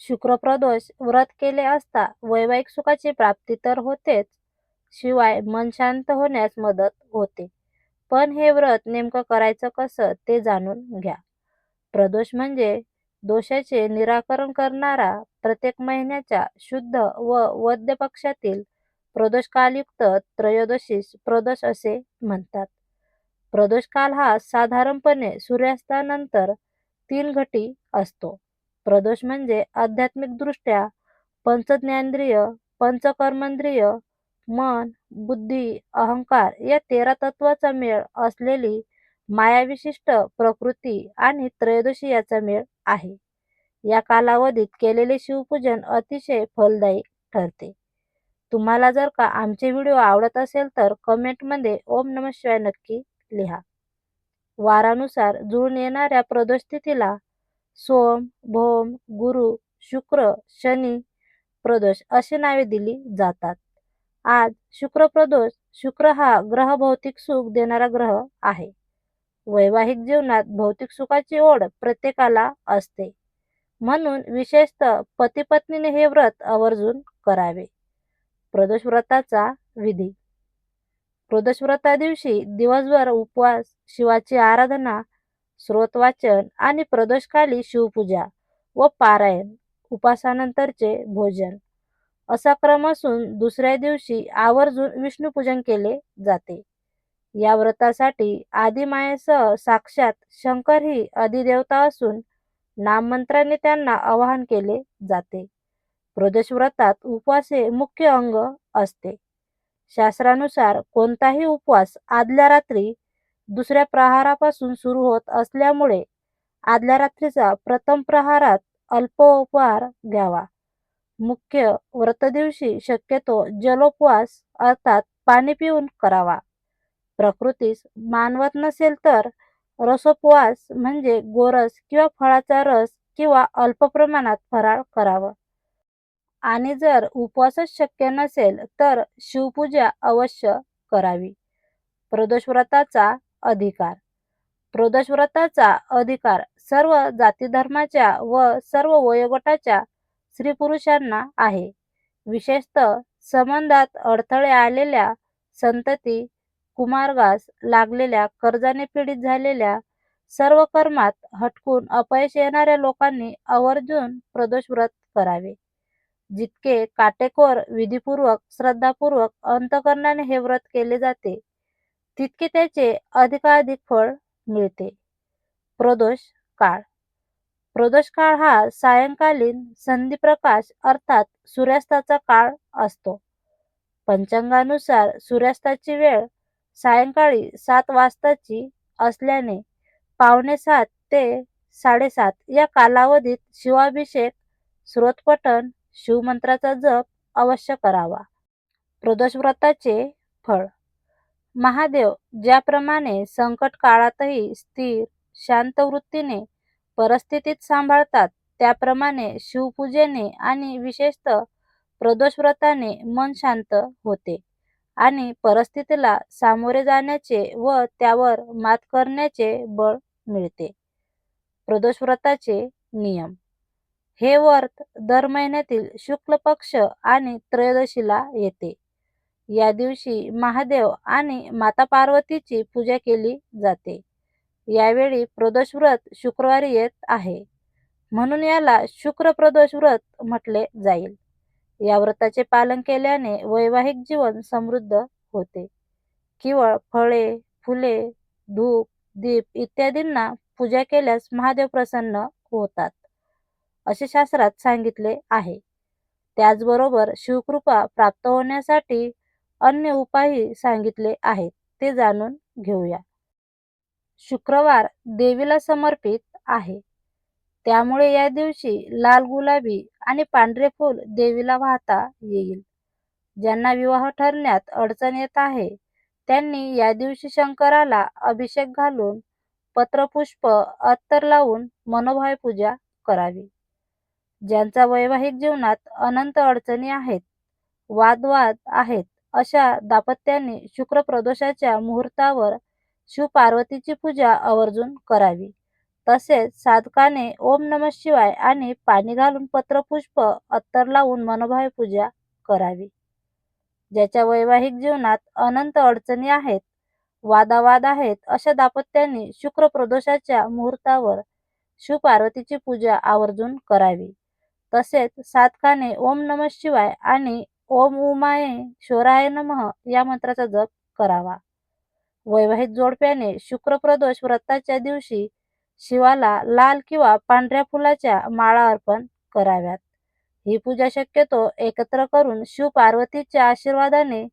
शुक्रप्रदोष व्रत केले असता वैवाहिक सुखाची प्राप्ती तर होतेच शिवाय मन शांत होण्यास मदत होते. पण हे व्रत नेमकं करायचं कसं ते जाणून घ्या. प्रदोष म्हणजे दोषाचे निराकरण करणारा प्रत्येक महिन्याच्या शुद्ध व वद्य पक्षातील प्रदोषकालयुक्त त्रयोदशीस प्रदोष असे म्हणतात. प्रदोषकाल हा साधारणपणे सूर्यास्तानंतर तीन घटी असतो. प्रदोष म्हणजे आध्यात्मिक दृष्ट्या पंचज्ञानेंद्रिय पंचकर्मेंद्रिय मन बुद्धी अहंकार या तेरा तत्वाचा मेळ असलेली मायाविशिष्ट प्रकृती आणि त्रयोदशी याचा मेळ आहे. या कालावधीत केलेले शिवपूजन अतिशय फलदायी ठरते. तुम्हाला जर का आमचे व्हिडिओ आवडत असेल तर कमेंटमध्ये ओम नम शिवाय नक्की लिहा. वारानुसार जुळून येणाऱ्या प्रदोष तिथीला सोम भोम गुरु शुक्र शनी प्रदोष अशी नावे दिली जातात. आज शुक्र प्रदोष शुक्र हा ग्रह भौतिक सुख देणारा ग्रह आहे. वैवाहिक जीवनात भौतिक सुखाची ओढ प्रत्येकाला असते. म्हणून विशेषतः पती पत्नीने हे व्रत आवर्जून करावे. प्रदोष व्रताचा विधी. प्रदोष व्रता दिवशी दिवसभर उपवास शिवाची आराधना स्रोतवाचन आणि प्रदोषकाली शिवपूजा व पारायण उपासानंतरचे भोजन. असा क्रम असून दुसऱ्या दिवशी आवर्जून विष्णूपूजन केले जाते. या व्रतासाठी आदिमायेसह साक्षात शंकर ही अधिदेवता असून नाममंत्राने त्यांना आवाहन केले जाते. प्रदोष व्रतात उपवास हे मुख्य अंग असते. शास्त्रानुसार कोणताही उपवास आदल्या रात्री दुसऱ्या प्रहारापासून सुरू होत असल्यामुळे आदल्या रात्रीचा प्रथम प्रहारात अल्पोपहार घ्यावा. मुख्य व्रत दिवशी शक्यतो जलोपवास अर्थात पाणी पिऊन करावा. प्रकृतीस मानवत नसेल तर रसोपवास म्हणजे गोरस किंवा फळाचा रस किंवा अल्प प्रमाणात फराळ करावं. आणि जर उपवासच शक्य नसेल तर शिवपूजा अवश्य करावी. प्रदोष व्रताचा अधिकार. प्रदोष व्रताचा अधिकार सर्व जाती धर्माच्या व सर्व वयोगटाच्या स्त्री पुरुषांना आहे. विशेषतः संबंधात अडथळे आलेल्या संतती कुमारगास लागलेल्या कर्जाने पीडित झालेल्या सर्व कर्मात हटकून अपयश येणाऱ्या लोकांनी आवर्जून प्रदोष व्रत करावे. जितके काटेकोर विधीपूर्वक श्रद्धापूर्वक अंतकरणाने हे व्रत केले जाते तितके त्याचे अधिकाधिक फळ मिळते. प्रदोष काळ. प्रदोष काळ हा सायंकालीन संधिप्रकाश अर्थात सूर्यास्ताचा काळ असतो. पंचांगानुसार सूर्यास्ताची वेळ सायंकाळी सात वाजताची असल्याने पावणे सात ते साडेसात या कालावधीत शिवाभिषेक स्रोतपठण शिवमंत्राचा जप अवश्य करावा. प्रदोष व्रताचे फळ. महादेव ज्याप्रमाणे संकट काळातही स्थिर शांत वृत्तीने परिस्थितीत सांभाळतात त्याप्रमाणे शिवपूजेने आणि विशेषतः प्रदोष व्रताने मन शांत होते आणि परिस्थितीला सामोरे जाण्याचे व त्यावर मात करण्याचे बळ मिळते. प्रदोष व्रताचे नियम. हे व्रत दर महिन्यातील शुक्ल पक्ष आणि त्रयोदशीला येते. या दिवशी महादेव आणि माता पार्वतीची पूजा केली जाते. यावेळी प्रदोष व्रत शुक्रवारी येत आहे. म्हणून याला शुक्र प्रदोष व्रत म्हटले जाईल. या व्रताचे पालन केल्याने वैवाहिक जीवन समृद्ध होते. केवळ फळे फुले धूप दीप इत्यादींना पूजा केल्यास महादेव प्रसन्न होतात असे शास्त्रात सांगितले आहे. त्याचबरोबर शिवकृपा प्राप्त होण्यासाठी अन्य उपायही सांगितले आहेत ते जाणून घेऊया. शुक्रवार देवीला समर्पित आहे. त्यामुळे या दिवशी लाल गुलाबी आणि पांढरे फूल देवीला वाहता येईल. ज्यांना विवाह ठरण्यात अडचण येत आहे त्यांनी या दिवशी शंकराला अभिषेक घालून पत्रपुष्प अत्तर लावून मनोभावे पूजा करावी. ज्यांचा वैवाहिक जीवनात अनंत अडचणी आहेत वादवाद आहेत अशा दापत्याने शुक्र प्रदोषाच्या मुहूर्तावर शिवपार्वतीची पूजा आवर्जून करावी. तसेच साधकाने ओम नम शिवाय आणि पाणी घालून पत्रपुष्प अत्तर लावून मनोभावे पूजा करावी. ज्याच्या वैवाहिक जीवनात अनंत अडचणी आहेत वादावाद आहेत अशा दाम्पत्यांनी शुक्र प्रदोषाच्या मुहूर्तावर शिवपार्वतीची पूजा आवर्जून करावी. तसेच साधकाने ओम नम शिवाय आणि ओम उमाये शोराय नमः या मंत्राचा जप करावा. वैवाहिक जोडप्याने शुक्र प्रदोष व्रताच्या दिवशी शिवाला लाल किंवा पांढऱ्या फुलाच्या माळा अर्पण कराव्यात. ही पूजा शक्यतो एकत्र करून शिव पार्वतीच्या आशीर्वादाने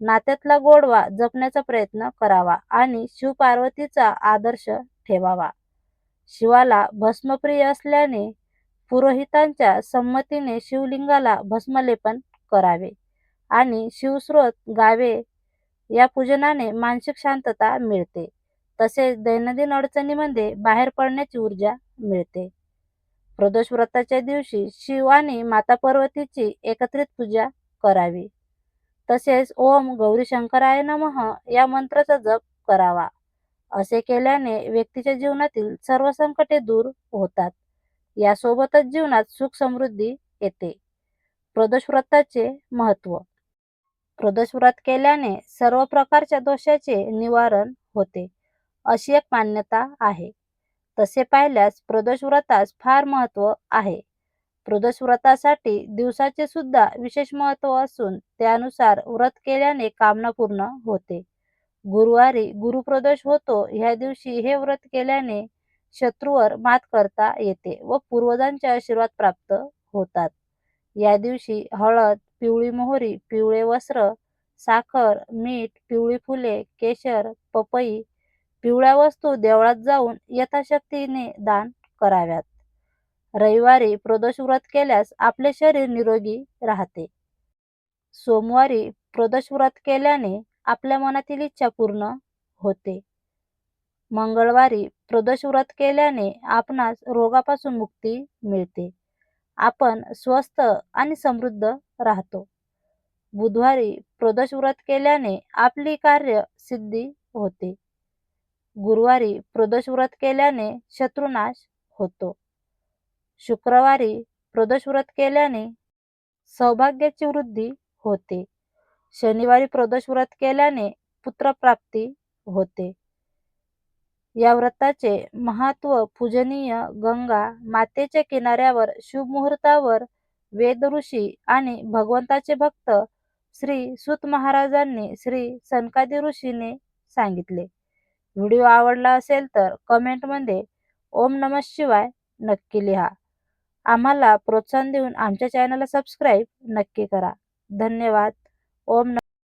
नात्यातला गोडवा जपण्याचा प्रयत्न करावा आणि शिव पार्वतीचा आदर्श ठेवावा. शिवाला भस्मप्रिय असल्याने पुरोहितांच्या संमतीने शिवलिंगाला भस्मलेपन करावे. आणि शिवस्रोत गावे या पूजनाने मानसिक शांतता मिळते. तसेच दैनंदिन अडचणीमध्ये बाहेर पडण्याची ऊर्जा मिळते. प्रदोष व्रताच्या दिवशी शिव आणि माता पार्वतीची एकत्रित पूजा करावी. तसेच ओम गौरी शंकराय नमः या मंत्राचा जप करावा. असे केल्याने व्यक्तीच्या जीवनातील सर्व संकटे दूर होतात. यासोबतच जीवनात सुख समृद्धी येते. प्रदोष व्रताचे महत्त्व. प्रदोष व्रत केल्याने सर्व प्रकारच्या दोषाचे निवारण होते अशी एक मान्यता आहे. तसे पाहिल्यास प्रदोष व्रतास फार महत्त्व आहे. प्रदोष व्रतासाठी दिवसाचे सुद्धा विशेष महत्त्व असून त्यानुसार व्रत केल्याने कामना पूर्ण होते. गुरुवारी गुरुप्रदोष होतो ह्या दिवशी हे व्रत केल्याने शत्रूवर मात करता येते व पूर्वजांचे आशीर्वाद प्राप्त होतात. या दिवशी हळद पिवळी मोहरी पिवळे वस्त्र साखर मीठ पिवळी फुले केशर पपई पिवळ्या वस्तू देवळात जाऊन यथाशक्तीने दान कराव्यात. रविवारी प्रदोष व्रत केल्यास आपले शरीर निरोगी राहते. सोमवारी प्रदोष व्रत केल्याने आपल्या मनातील इच्छा पूर्ण होते. मंगळवारी प्रदोष व्रत केल्याने आपणास रोगापासून मुक्ती मिळते. आपण स्वस्थ आणि समृद्ध राहतो. बुधवारी प्रदोष व्रत केल्याने आपली कार्य सिद्धी होते. गुरुवारी प्रदोष व्रत केल्याने शत्रुनाश होतो. शुक्रवारी प्रदोष व्रत केल्याने सौभाग्याची वृद्धी होते. शनिवारी प्रदोष व्रत केल्याने पुत्रप्राप्ती होते. या व्रताचे महत्त्व पूजनीय गंगा मातेच्या किनाऱ्यावर शुभ मुहूर्तावर वेद ऋषी आणि भगवंताचे भक्त श्री सुत महाराजांनी श्री सनकादी ऋषीने सांगितले. व्हिडिओ आवडला असेल तर कमेंटमध्ये ओम नम शिवाय नक्की लिहा. आम्हाला प्रोत्साहन देऊन आमच्या चॅनलला सबस्क्राईब नक्की करा. धन्यवाद. ओम